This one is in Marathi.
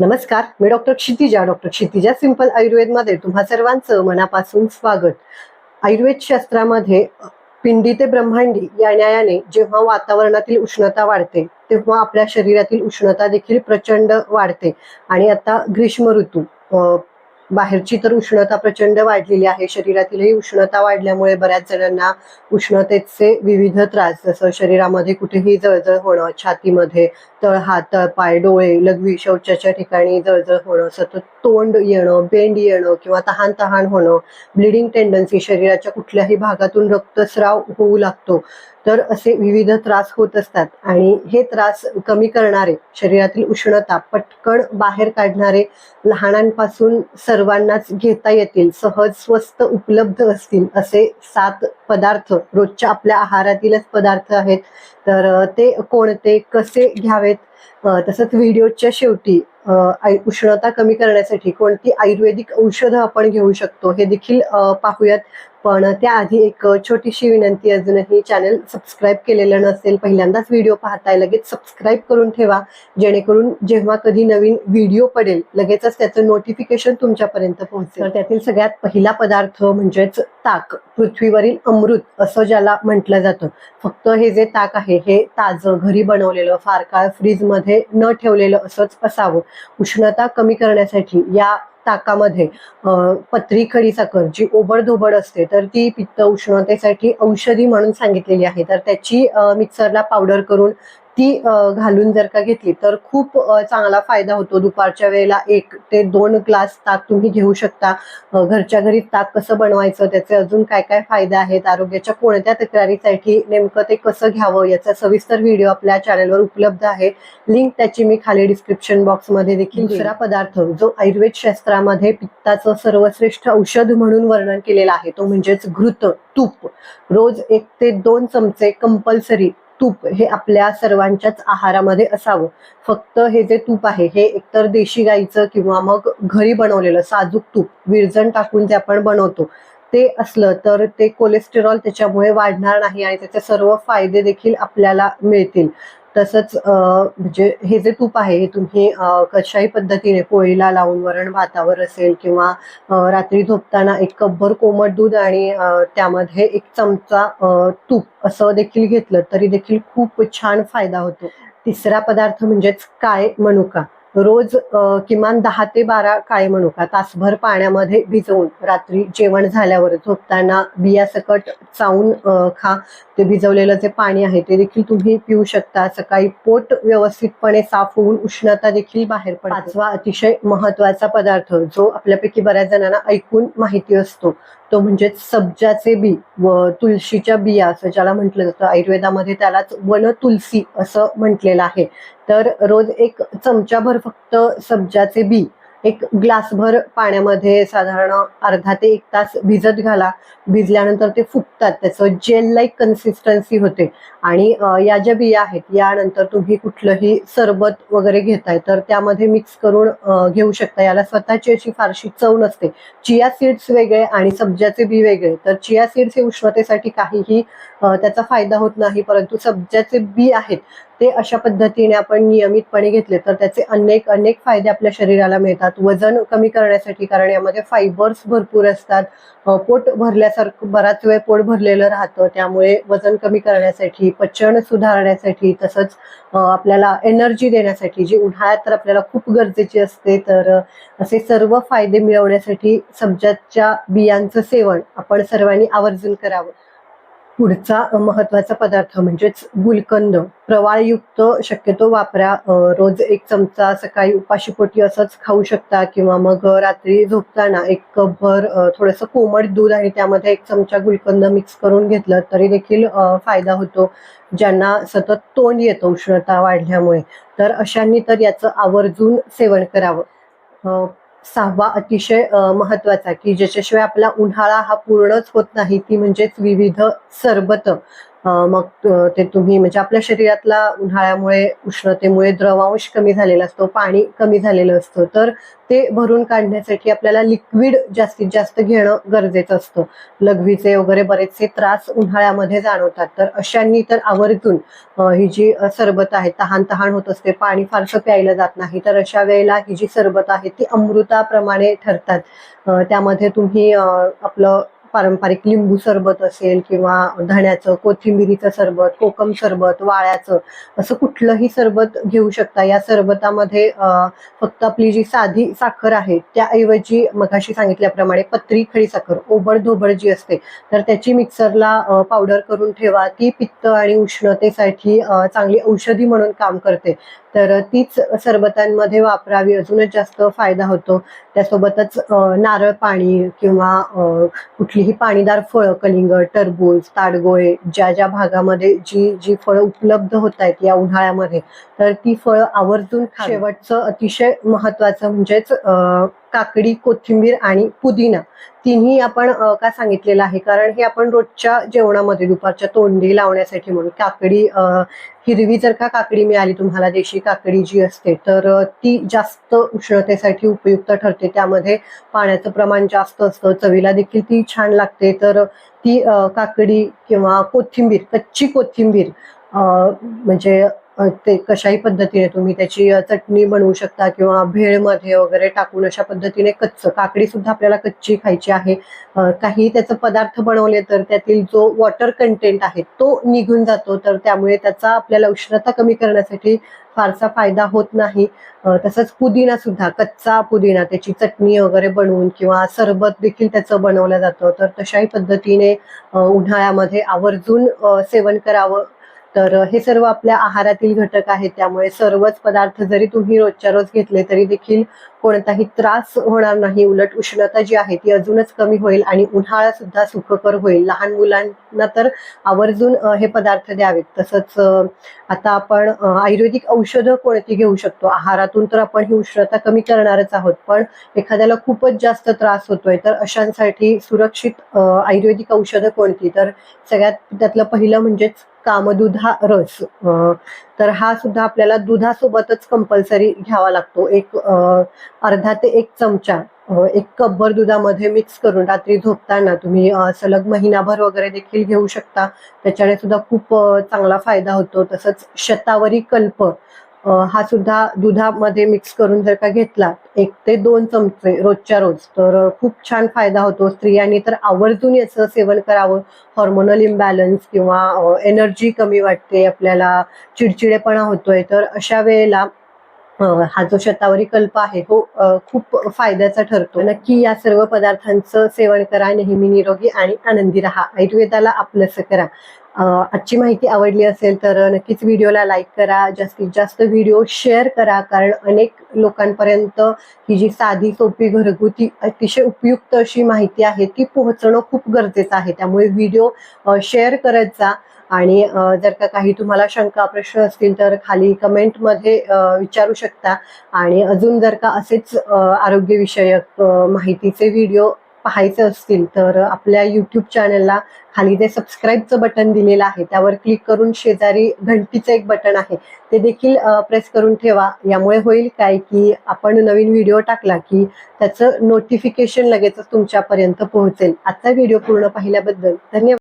नमस्कार मी doctor Kshitija doctor Kshitija simple आयुर्वेदमध्ये तुम्हा सर्वांचं मनापासून स्वागत. आयुर्वेद शास्त्रामध्ये पिंडी ते ब्रह्मांडी या न्यायाने जेव्हा वातावरणातील उष्णता वाढते तेव्हा आपल्या शरीरातील उष्णता देखील प्रचंड वाढते. आणि आता ग्रीष्म ऋतू अ, बाहेरची तर उष्णता प्रचंड वाढलेली आहे. शरीरातीलही उष्णता वाढल्यामुळे बऱ्याच जणांना उष्णतेचे विविध त्रास जसं शरीरामध्ये कुठेही जळजळ होणं छातीमध्ये तळहात तळपाय डोळे लघवी शौचाच्या ठिकाणी जळजळ होणं सतत तोंड येणं बेंड येणं किंवा तहान तहान होणं ब्लिडिंग टेंडन्सी शरीराच्या कुठल्याही भागातून रक्तस्राव होऊ लागतो. तर असे विविध त्रास होत असतात आणि हे त्रास कमी करणारे शरीरातील उष्णता पटकन बाहेर काढणारे लहानांपासून सर्वांनाच घेता येतील सहज स्वस्त उपलब्ध असतील असे सात पदार्थ रोजच्या आपल्या आहारातीलच पदार्थ आहेत. तर ते कोणते कसे घ्यावेत? तसंच व्हिडिओच्या शेवटी उष्णता कमी करण्यासाठी कोणती आयुर्वेदिक औषधं आपण घेऊ शकतो हे देखील पाहूयात. पण त्याआधी एक छोटीशी विनंती अजूनही चॅनल सबस्क्राईब केलेलं नसेल पहिल्यांदाच व्हिडिओ पाहताय लगेच सबस्क्राईब करून ठेवा. जेणेकरून जेव्हा कधी नवीन व्हिडिओ पडेल लगेचच त्याचं नोटिफिकेशन तुमच्यापर्यंत पोहोचेल. तर त्यातील सगळ्यात पहिला पदार्थ म्हणजेच ताक पृथ्वीवरील अमृत असं ज्याला म्हटलं जातं. फक्त हे जे ताक आहे हे ताजं घरी बनवलेलं फार काळ फ्रीजमध्ये न ठेवलेलं असंच असावं. उष्णता कमी करण्यासाठी या ताकामध्ये पत्री खडी साखर जी ओबडधोबड असते तर ती पित्त उष्णतेसाठी औषधी म्हणून सांगितलेली आहे. तर त्याची मिक्सरला पावडर करून ती घालून जर का घेतली तर खूप चांगला फायदा होतो. दुपारच्या वेळेला एक ते दोन ग्लास ताक तुम्ही घेऊ शकता. घरच्या घरी ताक कसं बनवायचं त्याचे अजून काय काय फायदे आहेत आरोग्याच्या कोणत्या तक्रारीसाठी नेमकं ते कसं घ्यावं याचा सविस्तर व्हिडिओ आपल्या चॅनलवर उपलब्ध आहे. लिंक त्याची मी खाली डिस्क्रिप्शन बॉक्समध्ये देखील दुसरा पदार्थ जो आयुर्वेद शास्त्रामध्ये पित्ताचं सर्वश्रेष्ठ औषध म्हणून वर्णन केलेलं आहे तो म्हणजेच घृत तूप. रोज एक ते दोन चमचे कंपल्सरी तूप हे आपल्या सर्वांच्याच आहारामध्ये असावं. फक्त हे जे तूप आहे हे एकतर देशी गाईचं किंवा मग घरी बनवलेलं साजूक तूप विरजण टाकून जे आपण बनवतो ते असलं तर ते कोलेस्टेरॉल त्याच्यामुळे वाढणार नाही आणि त्याचे सर्व फायदे देखील आपल्याला मिळतील. तसंच म्हणजे हे जे तूप आहे हे तुम्ही कशाही पद्धतीने पोळीला लावून वरण भातावर असेल किंवा रात्री झोपताना एक कपभर कोमट दूध आणि त्यामध्ये एक चमचा तूप असं देखील घेतलं तरी देखील खूप छान फायदा होतो. तिसरा पदार्थ म्हणजेच काय मनुका? रोज किमान दहा ते बारा काळे मनुका तासभर पाण्यामध्ये भिजवून रात्री जेवण झाल्यावर झोपताना बियासकट चावून खा. ते भिजवलेलं जे पाणी आहे ते देखील तुम्ही पिऊ शकता. सकाळी पोट व्यवस्थितपणे साफ होऊन उष्णता देखील बाहेर पडते. पाचवा अतिशय महत्त्वाचा पदार्थ जो आपल्यापैकी बऱ्याच जणांना ऐकून माहिती असतो तो म्हणजे सब्जाचे बी व तुळशीच्या बिया असं ज्याला म्हटलं जातं. आयुर्वेदामध्ये त्यालाच वन तुलसी असं म्हटलेलं आहे. तर रोज एक चमचाभर फक्त सब्जाचे बी एक ग्लासभर पाण्यामध्ये साधारण अर्धा ते एक तास भिजत घाला. भिजल्यानंतर ते फुगतात. त्याचं जेल लाईक कन्सिस्टन्सी होते. आणि या ज्या बिया आहेत यानंतर तुम्ही कुठलंही सरबत वगैरे घेताय तर त्यामध्ये मिक्स करून घेऊ शकता. याला स्वतःची अशी फारशी चव नसते. चिया सीड्स वेगळे आणि सब्जाचे बी वेगळे. तर चिया सीड्स हे उष्णतेसाठी काहीही त्याचा फायदा होत नाही परंतु सब्जाचे बी आहेत ते अशा पद्धतीने आपण नियमितपणे घेतले तर त्याचे अनेक अनेक फायदे आपल्या शरीराला मिळतात. वजन कमी करण्यासाठी कारण यामध्ये फायबर्स भरपूर असतात. पोट भरल्यासारखं बराच वेळ पोट भरलेलं राहतं. त्यामुळे वजन कमी करण्यासाठी पचन सुधारण्यासाठी तसंच आपल्याला एनर्जी देण्यासाठी जी उन्हाळ्यात तर आपल्याला खूप गरजेची असते तर असे सर्व फायदे मिळवण्यासाठी सब्जाच्या बियांचं सेवन आपण सर्वांनी आवर्जून करावं. पुढचा महत्त्वाचा पदार्थ म्हणजेच गुलकंद. प्रवाळयुक्त शक्यतो वापरा. रोज एक चमचा सकाळी उपाशीपोटी असंच खाऊ शकता किंवा मग रात्री झोपताना एक कपभर थोडंसं कोमट दूध आणि त्यामध्ये एक चमचा गुलकंद मिक्स करून घेतलं तरी देखील फायदा होतो. ज्यांना सतत तोंड येतं उष्णता वाढल्यामुळे. तर अशांनी तर याचं आवर्जून सेवन करावं. सहावा अतिशय महत्त्वाचा की ज्याच्याशिवाय आपला उन्हाळा हा पूर्णच होत नाही ती म्हणजेच विविध सरबत. मग ते तुम्ही म्हणजे आपल्या शरीरातला उन्हाळ्यामुळे उष्णतेमुळे द्रवांश कमी झालेला असतो पाणी कमी झालेलं असतं तर ते भरून काढण्यासाठी आपल्याला लिक्विड जास्तीत जास्त घेणं गरजेचं असतं. लघवीचे वगैरे बरेचसे त्रास उन्हाळ्यामध्ये जाणवतात तर अशांनी तर आवर्जून ही जी सरबत आहे तहान तहान होत असते पाणी फारसं प्यायलं जात नाही तर अशा वेळेला ही जी सरबत आहे ती अमृताप्रमाणे ठरतात. त्यामध्ये तुम्ही आपलं पारंपरिक लिंबू सरबत असेल किंवा धण्याचं कोथिंबिरीचं सरबत कोकम सरबत वाळ्याचं असं कुठलंही सरबत घेऊ शकता. या सरबतामध्ये फक्त आपली जी साधी साखर आहे त्याऐवजी मगाशी सांगितल्याप्रमाणे पत्री खडी साखर ओबड धोबड जी असते तर त्याची मिक्सरला पावडर करून ठेवा. ती पित्त आणि उष्णतेसाठी चांगली औषधी म्हणून काम करते. तर तीच सरबतांमध्ये वापरावी अजूनच जास्त फायदा होतो. त्यासोबतच नारळ पाणी किंवा कुठलीही पाणीदार फळं कलिंगड टरबूज ताडगोळे ज्या ज्या भागामध्ये जी जी फळं उपलब्ध होत आहेत या उन्हाळ्यामध्ये तर ती फळं आवर्जून शेवटचं अतिशय महत्वाचं म्हणजेच काकडी कोथिंबीर आणि पुदिना. तिन्ही आपण का सांगितलेलं आहे? कारण हे आपण रोजच्या जेवणामध्ये दुपारच्या तोंडी लावण्यासाठी म्हणून काकडी हिरवी जर का काकडी मिळाली तुम्हाला देशी काकडी जी असते तर ती जास्त उष्णतेसाठी उपयुक्त ठरते. त्यामध्ये पाण्याचं प्रमाण जास्त असतं चवीला देखील ती छान लागते. तर ती काकडी किंवा कोथिंबीर कच्ची कोथिंबीर म्हणजे ते कशाही पद्धतीने तुम्ही त्याची चटणी बनवू शकता किंवा भेळमध्ये वगैरे टाकून अशा पद्धतीने कच्च काकडी सुद्धा आपल्याला कच्ची खायची आहे. काही त्याचं पदार्थ बनवले तर त्यातील जो वॉटर कंटेंट आहे तो निघून जातो तर त्यामुळे त्याचा आपल्याला उष्णता कमी करण्यासाठी फारसा फायदा होत नाही. तसंच पुदिना सुद्धा कच्चा पुदिना त्याची चटणी वगैरे बनवून किंवा सरबत देखील त्याचं बनवलं जातं तर तशाही पद्धतीने उन्हाळ्यामध्ये आवर्जून सेवन करावं तर हे सर्व आपल्या आहारातील घटक आहेत. त्यामुळे सर्वच पदार्थ जरी तुम्ही रोजच्या रोज घेतले तरी देखील कोणताही त्रास होणार नाही. उलट उष्णता जी आहे ती अजूनच कमी होईल आणि उन्हाळा सुद्धा सुखकर होईल. लहान मुलांना तर आवर्जून हे पदार्थ द्यावेत. तसंच आता आपण आयुर्वेदिक औषधं कोणती घेऊ शकतो? आहारातून तर आपण ही उष्णता कमी करणारच आहोत पण एखाद्याला खूपच जास्त त्रास होतोय तर अशांसाठी सुरक्षित आयुर्वेदिक औषधं कोणती? तर सगळ्यात त्यातलं पहिलं म्हणजेच कामदुधा रस. तर हा सुद्धा आपल्याला दुधासोबतच कंपल्सरी घ्यावा लागतो. एक अर्धा ते एक चमचा एक कपभर दुधामध्ये मिक्स करून रात्री झोपताना तुम्ही सलग महिनाभर वगैरे देखील घेऊ शकता. त्याच्याने सुद्धा खूप चांगला फायदा होतो. तसंच शतावरी कल्प हा सुद्धा दुधामध्ये मिक्स करून जर का घेतला एक ते दोन चमचे रोजच्या रोज तर खूप छान फायदा होतो. स्त्रियांनी तर आवर्जून याचं सेवन करावं. हॉर्मोनल इम्बॅलन्स किंवा एनर्जी कमी वाटते आपल्याला चिडचिडेपणा होतोय तर अशा वेळेला हा जो शतावरी कल्प आहे तो खूप फायद्याचा ठरतो. नक्की या सर्व पदार्थांचं सेवन करा नेहमी निरोगी आणि आनंदी राहा. आयुर्वेदाला आपलंसं करा. आजची माहिती आवडली असेल तर नक्कीच व्हिडिओला लाईक करा जास्तीत जास्त व्हिडिओ शेअर करा कारण अनेक लोकांपर्यंत ही जी साधी सोपी घरगुती अतिशय उपयुक्त अशी माहिती आहे ती पोहोचणं खूप गरजेचं आहे. त्यामुळे व्हिडिओ शेअर करत जा. आणि जर का काही तुम्हाला शंका प्रश्न असतील तर खाली कमेंटमध्ये विचारू शकता. आणि अजून जर का असेच आरोग्यविषयक माहितीचे व्हिडिओ पाहायचे असतील तर आपल्या यूट्यूब चॅनलला खाली जे सबस्क्राईबचं बटन दिलेलं आहे त्यावर क्लिक करून शेजारी घंटीचं एक बटन आहे. ते देखील प्रेस करून ठेवा. यामुळे होईल काय की आपण नवीन व्हिडिओ टाकला की त्याचं नोटिफिकेशन लगेचच तुमच्यापर्यंत पोहोचेल. आजचा व्हिडिओ पूर्ण पाहिल्याबद्दल धन्यवाद.